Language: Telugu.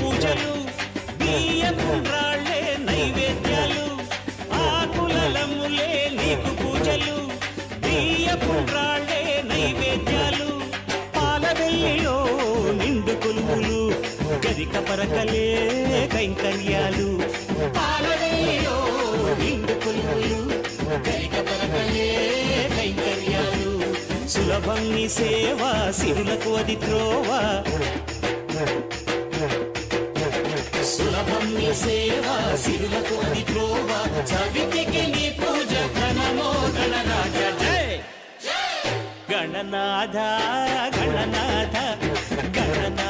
పూజలు బియ్యం రాళ్ళే నైవేద్యాలు. నైవేద్యాలు పాలవెల్లిలో నిండు కొలువులు గరిక పరకలే కైంకర్యాలు. పాలవెల్లిలో నిండు కొలువులు గరిక పరకలే కైంకర్యాలు. సులభం నీ సేవ సిరులకు అది త్రోవ. సులభం నీ సేవ శివులకు అది త్రోవా. గణనాథ గణనాథ గణనా